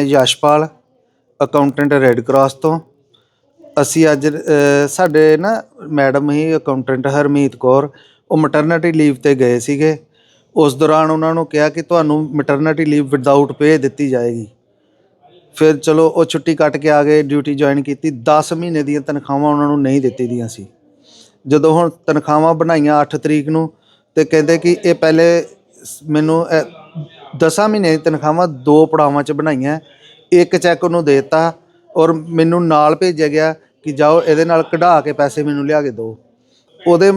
ਮੈਂ Yashpal accountant red cross ਤੋਂ। ਅਸੀਂ ਅੱਜ ਸਾਡੇ ਨਾ ਮੈਡਮ ਹੀ ਅਕਾਊਂਟੈਂਟ ਹਰਮੀਤ ਕੌਰ, ਉਹ ਮਟਰਨਿਟੀ ਲੀਵ ਤੇ ਗਏ ਸੀਗੇ। ਉਸ ਦੌਰਾਨ ਉਹਨਾਂ ਨੂੰ ਕਿਹਾ ਕਿ ਤੁਹਾਨੂੰ ਮਟਰਨਿਟੀ ਲੀਵ ਵਿਦਆਊਟ ਪੇ ਦਿੱਤੀ ਜਾਏਗੀ। ਫਿਰ ਚਲੋ, ਉਹ ਛੁੱਟੀ ਕੱਟ ਕੇ ਆ ਗਏ ਡਿਊਟੀ ਜੁਆਇਨ ਕੀਤੀ। 10 ਮਹੀਨੇ ਦੀਆਂ ਤਨਖਾਹਾਂ ਉਹਨਾਂ ਨੂੰ ਨਹੀਂ ਦਿੱਤੀ ਦੀਆਂ ਸੀ। ਜਦੋਂ ਹੁਣ ਤਨਖਾਹਾਂ ਬਣਾਈਆਂ 8 ਤਰੀਕ ਨੂੰ, ਤੇ ਕਹਿੰਦੇ ਕਿ ਇਹ ਪਹਿਲੇ ਮੈਨੂੰ 10 ਮਹੀਨੇ ਦੀ ਤਨਖਾਹਾਂ ਦੋ ਪੜਾਵਾਂ ਚ ਬਣਾਈਆਂ, ਇੱਕ ਚੈੱਕ ਉਹਨੂੰ ਦੇ ਦਿੱਤਾ ਔਰ ਮੈਨੂੰ ਨਾਲ ਭੇਜਿਆ ਗਿਆ ਕਿ ਜਾਓ ਇਹਦੇ ਨਾਲ ਕਢਾ ਕੇ ਪੈਸੇ ਮੈਨੂੰ ਲਿਆ ਕੇ ਦਿਓ। ਉਹਦੇ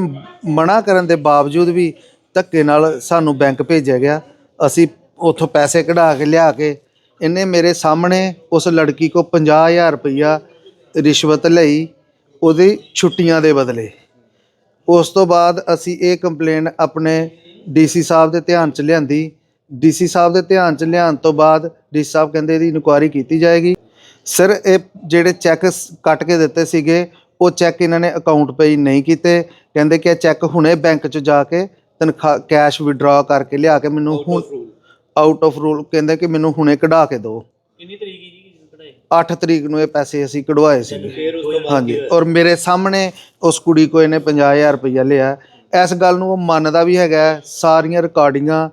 ਮਨਾ ਕਰਨ ਦੇ ਬਾਵਜੂਦ ਵੀ ਧੱਕੇ ਨਾਲ ਸਾਨੂੰ ਬੈਂਕ ਭੇਜਿਆ ਗਿਆ। ਅਸੀਂ ਉੱਥੋਂ ਪੈਸੇ ਕਢਾ ਕੇ ਲਿਆ ਕੇ ਇਹਨੇ ਮੇਰੇ ਸਾਹਮਣੇ ਉਸ ਲੜਕੀ ਕੋ 50000 ਰੁਪਈਆ ਰਿਸ਼ਵਤ ਲਈ ਉਹਦੀ ਛੁੱਟੀਆਂ ਦੇ ਬਦਲੇ। ਉਸ ਤੋਂ ਬਾਅਦ ਅਸੀਂ ਇਹ ਕੰਪਲੇਨ ਆਪਣੇ ਡੀਸੀ ਸਾਹਿਬ ਦੇ ਧਿਆਨ ਚ ਲਿਆਂਦੀ ਡੀਸੀ ਸਾਹਿਬ ਦੇ ਧਿਆਨ ਚ ਲਿਆਉਣ ਤੋਂ ਬਾਅਦ ਡੀਸੀ ਸਾਹਿਬ ਕਹਿੰਦੇ ਇਹਦੀ ਇਨਕੁਆਇਰੀ ਕੀਤੀ ਜਾਏਗੀ। ਸਰ ਇਹ ਜਿਹੜੇ ਚੈੱਕ ਕੱਟ ਕੇ ਦਿੱਤੇ ਸੀਗੇ ਉਹ ਚੈੱਕ ਇਹਨਾਂ ਨੇ ਅਕਾਊਂਟ ਪੇ ਨਹੀਂ ਕੀਤੇ। ਕਹਿੰਦੇ ਕਿ ਇਹ ਚੈੱਕ ਹੁਣੇ ਬੈਂਕ 'ਚ ਜਾ ਕੇ ਤਨਖਾਹ ਕੈਸ਼ ਵਿਡਰਾ ਕਰਕੇ ਲਿਆ ਕੇ ਮੈਨੂੰ ਹੁਣ ਆਊਟ ਆਫ ਰੂਲ ਕਹਿੰਦੇ ਕਿ ਮੈਨੂੰ ਹੁਣੇ ਕਢਾ ਕੇ ਦਿਓ। ਕਿੰਨੀ ਤਰੀਕ ਹੀ ਜੀ ਕਢਾਏ 8 ਤਰੀਕ ਨੂੰ ਇਹ ਪੈਸੇ ਅਸੀਂ ਕਢਵਾਏ ਸੀਗੇ। ਫਿਰ ਉਸ ਤੋਂ ਬਾਅਦ ਹਾਂਜੀ। ਔਰ ਮੇਰੇ ਸਾਹਮਣੇ ਉਸ ਕੁੜੀ ਕੋ ਇਹਨੇ 50000 ਰੁਪਇਆ ਲਿਆ। ਇਸ ਗੱਲ ਨੂੰ ਉਹ ਮੰਨਦਾ ਵੀ ਹੈਗਾ। ਸਾਰੀਆਂ ਰਿਕਾਰਡਿੰਗਾਂ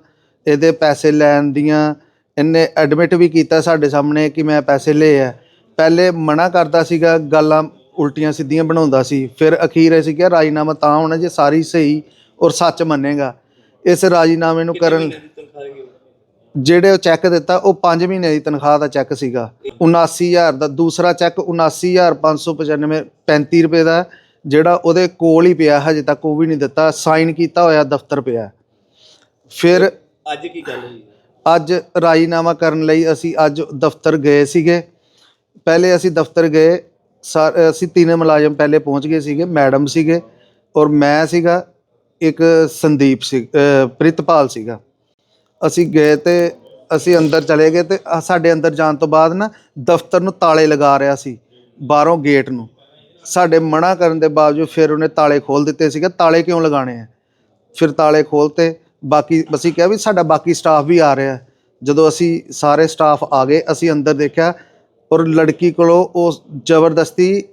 ਇਹਦੇ ਪੈਸੇ ਲੈਣ ਦੀਆਂ ਇਹਨੇ ਐਡਮਿਟ ਵੀ ਕੀਤਾ ਸਾਡੇ ਸਾਹਮਣੇ ਕਿ ਮੈਂ ਪੈਸੇ ਲਏ ਆ। ਪਹਿਲੇ ਮਨਾ ਕਰਦਾ ਸੀਗਾ ਗੱਲਾਂ ਉਲਟੀਆਂ ਸਿੱਧੀਆਂ ਬਣਾਉਂਦਾ ਸੀ। ਫਿਰ ਅਖੀਰ ਅਸੀਂ ਕਿਹਾ ਰਾਜੀਨਾਮਾ ਤਾਂ ਹੋਣਾ ਜੇ ਸਾਰੀ ਸਹੀ ਔਰ ਸੱਚ ਮੰਨੇਗਾ। ਇਸ ਰਾਜੀਨਾਮੇ ਨੂੰ ਕਰਨ ਜਿਹੜੇ ਉਹ ਚੈੱਕ ਦਿੱਤਾ ਉਹ 5 ਮਹੀਨੇ ਦੀ ਤਨਖਾਹ ਦਾ ਚੈੱਕ ਸੀਗਾ। 79000 ਦਾ ਦੂਸਰਾ ਚੈੱਕ 79595 35 ਰੁਪਏ ਦਾ ਜਿਹੜਾ ਉਹਦੇ ਕੋਲ ਹੀ ਪਿਆ ਹਜੇ ਤੱਕ ਉਹ ਵੀ ਨਹੀਂ ਦਿੱਤਾ। ਸਾਈਨ ਕੀਤਾ ਹੋਇਆ ਦਫ਼ਤਰ ਪਿਆ। ਫਿਰ ਅੱਜ ਕੀ ਗੱਲ ਹੋਈ? ਅੱਜ ਰਾਜੀਨਾਮਾ ਕਰਨ ਲਈ ਅਸੀਂ ਅੱਜ ਦਫ਼ਤਰ ਗਏ ਸੀਗੇ। ਪਹਿਲੇ ਅਸੀਂ ਦਫ਼ਤਰ ਗਏ, ਸਾ- ਅਸੀਂ ਤਿੰਨੇ ਮੁਲਾਜ਼ਮ ਪਹਿਲੇ ਪਹੁੰਚ ਗਏ ਸੀਗੇ, ਮੈਡਮ ਸੀਗੇ ਔਰ ਮੈਂ ਸੀਗਾ, ਇੱਕ ਸੰਦੀਪ ਸੀ ਅਹ ਪ੍ਰਿਤਪਾਲ ਸੀਗਾ। ਅਸੀਂ ਗਏ ਤੇ ਅਸੀਂ ਅੰਦਰ ਚਲੇ ਗਏ ਤੇ ਆਹ ਸਾਡੇ ਅੰਦਰ ਜਾਣ ਤੋਂ ਬਾਅਦ ਨਾ ਦਫ਼ਤਰ ਨੂੰ ਤਾਲੇ ਲਗਾ ਰਿਹਾ ਸੀ, ਬਾਹਰੋਂ ਗੇਟ ਨੂੰ। ਸਾਡੇ ਮਨਾ ਕਰਨ ਦੇ ਬਾਵਜੂਦ ਫਿਰ ਉਹਨੇ ਤਾਲੇ ਖੋਲ ਦਿੱਤੇ ਸੀਗੇ। ਤਾਲੇ ਕਿਉਂ ਲਗਾਣੇ ਆ? ਫਿਰ ਤਾਲੇ ਖੋਲਤੇ ਬਾਕੀ ਅਸੀਂ ਕਿਹਾ ਵੀ ਸਾਡਾ ਬਾਕੀ ਸਟਾਫ ਵੀ ਆ ਰਿਹਾ ਜਦੋਂ ਅਸੀਂ ਸਾਰੇ ਸਟਾਫ ਆ ਗਏ, ਅਸੀਂ ਅੰਦਰ ਦੇਖਿਆ ਔਰ ਲੜਕੀ ਕੋਲੋਂ ਉਹ ਜ਼ਬਰਦਸਤੀ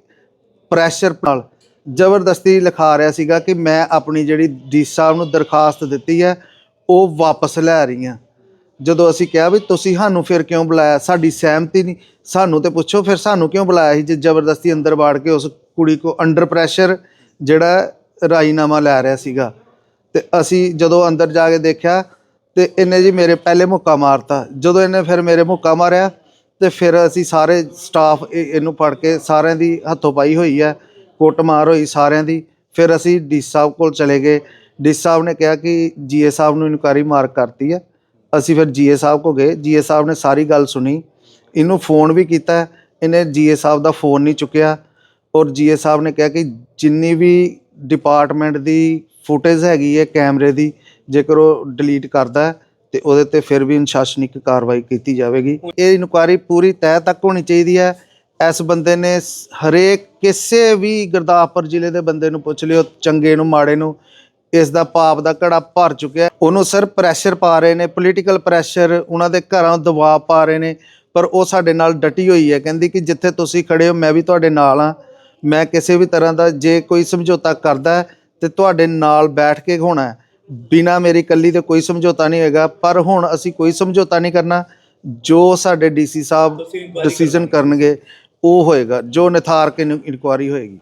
ਪ੍ਰੈਸ਼ਰ ਨਾਲ ਜ਼ਬਰਦਸਤੀ ਲਿਖਾ ਰਿਹਾ ਸੀਗਾ ਕਿ ਮੈਂ ਆਪਣੀ ਜਿਹੜੀ ਡੀ ਸਾਹਿਬ ਨੂੰ ਦਰਖਾਸਤ ਦਿੱਤੀ ਹੈ, ਉਹ ਵਾਪਸ ਲੈ ਰਹੀ ਹਾਂ। ਜਦੋਂ ਅਸੀਂ ਕਿਹਾ ਵੀ ਤੁਸੀਂ ਸਾਨੂੰ ਫਿਰ ਕਿਉਂ ਬੁਲਾਇਆ? ਸਾਡੀ ਸਹਿਮਤੀ ਨਹੀਂ। ਸਾਨੂੰ ਤੇ ਪੁੱਛੋ ਫਿਰ ਸਾਨੂੰ ਕਿਉਂ ਬੁਲਾਇਆ ਸੀ ਜੇ ਜ਼ਬਰਦਸਤੀ ਅੰਦਰ ਵਾੜ ਕੇ ਉਸ ਕੁੜੀ ਕੋ ਅੰਡਰ ਪ੍ਰੈਸ਼ਰ ਜਿਹੜਾ ਰਾਜੀਨਾਮਾ ਲੈ ਰਿਹਾ ਸੀਗਾ? ਤੇ ਅਸੀਂ ਜਦੋਂ ਅੰਦਰ ਜਾ ਕੇ ਦੇਖਿਆ ਤੇ ਇਹਨੇ ਜੀ ਮੇਰੇ ਪਹਿਲੇ ਮੁੱਕਾ ਮਾਰਤਾ। ਜਦੋਂ ਇਹਨੇ ਫਿਰ ਮੇਰੇ ਮੁੱਕਾ ਮਾਰਿਆ ਤੇ ਫਿਰ ਅਸੀਂ ਸਾਰੇ ਸਟਾਫ ਇਹਨੂੰ ਫੜ ਕੇ ਸਾਰਿਆਂ ਦੀ ਹੱਥੋਂ ਪਾਈ ਹੋਈ ਹੈ, ਕੁੱਟਮਾਰ ਹੋਈ ਸਾਰਿਆਂ ਦੀ। ਫਿਰ ਅਸੀਂ ਡੀ ਸਾਹਿਬ ਕੋਲ ਚਲੇ ਗਏ। ਡੀ ਸਾਹਿਬ ਨੇ ਕਿਹਾ ਕਿ ਜੀਏ ਸਾਹਿਬ ਨੂੰ ਇਨਕੁਆਰੀ ਮਾਰਕ ਕਰਤੀ ਹੈ। ਅਸੀਂ ਫਿਰ ਜੀਏ ਸਾਹਿਬ ਕੋ ਗਏ। ਜੀਏ ਸਾਹਿਬ ਨੇ ਸਾਰੀ ਗੱਲ ਸੁਣੀ। ਇਹਨੂੰ ਫੋਨ ਵੀ ਕੀਤਾ। ਇਹਨੇ ਜੀਏ ਸਾਹਿਬ ਦਾ ਫੋਨ ਨਹੀਂ ਚੁੱਕਿਆ। ਔਰ ਜੀਏ ਸਾਹਿਬ ਨੇ ਕਿਹਾ ਕਿ ਜਿੰਨੀ ਵੀ ਡਿਪਾਰਟਮੈਂਟ ਦੀ ਫੁਟੇਜ ਹੈਗੀ ਹੈ ਕੈਮਰੇ ਦੀ ਜੇਕਰ ਉਹ ਡਿਲੀਟ ਕਰਦਾ ਹੈ, ਤੇ ਉਹਦੇ ਤੇ ਫਿਰ ਵੀ ਅਨੁਸ਼ਾਸਨਿਕ ਕਾਰਵਾਈ ਕੀਤੀ ਜਾਵੇਗੀ। ਇਹ ਇਨਕੁਆਰੀ ਪੂਰੀ ਤਹਿ ਤੱਕ ਹੋਣੀ ਚਾਹੀਦੀ ਹੈ। ਇਸ ਬੰਦੇ ਨੇ ਹਰੇਕ ਕਿਸੇ ਵੀ ਗੁਰਦਾਸਪੁਰ ਜ਼ਿਲ੍ਹੇ ਦੇ ਬੰਦੇ ਨੂੰ ਪੁੱਛ ਲਿਓ ਚੰਗੇ ਨੂੰ ਮਾੜੇ ਨੂੰ ਇਸ ਦਾ ਪਾਪ ਦਾ ਘੜਾ ਭਰ ਚੁੱਕਿਆ ਉਹਨੂੰ ਸਰ ਪ੍ਰੈਸ਼ਰ ਪਾ ਰਹੇ ਨੇ ਪੋਲੀਟੀਕਲ ਪ੍ਰੈਸ਼ਰ ਉਹਨਾਂ ਦੇ ਘਰਾਂ ਦਬਾਅ ਪਾ ਰਹੇ ਨੇ ਪਰ ਉਹ ਸਾਡੇ ਨਾਲ ਡਟੀ ਹੋਈ ਹੈ। ਕਹਿੰਦੀ ਕਿ ਜਿੱਥੇ ਤੁਸੀਂ ਖੜੇ ਹੋ ਮੈਂ ਵੀ ਤੁਹਾਡੇ ਨਾਲ ਆ ਮੈਂ ਕਿਸੇ ਵੀ ਤਰ੍ਹਾਂ ਦਾ ਜੇ ਕੋਈ ਸਮਝੌਤਾ ਕਰਦਾ ਤੇ ਤੁਹਾਡੇ ਨਾਲ ਬੈਠ ਕੇ ਹੋਣਾ। ਬਿਨਾ ਮੇਰੀ ਕੱਲੀ ਤੇ ਕੋਈ ਸਮਝੌਤਾ ਨਹੀਂ ਹੋਏਗਾ। ਪਰ ਹੁਣ ਅਸੀਂ ਕੋਈ ਸਮਝੌਤਾ ਨਹੀਂ ਕਰਨਾ। ਜੋ ਸਾਡੇ ਡੀਸੀ ਸਾਹਿਬ ਡਿਸੀਜਨ ਕਰਨਗੇ ਉਹ ਹੋਏਗਾ। ਜੋ ਨਿਥਾਰ ਕੇ ਇਨਕੁਆਰੀ ਹੋਏਗੀ।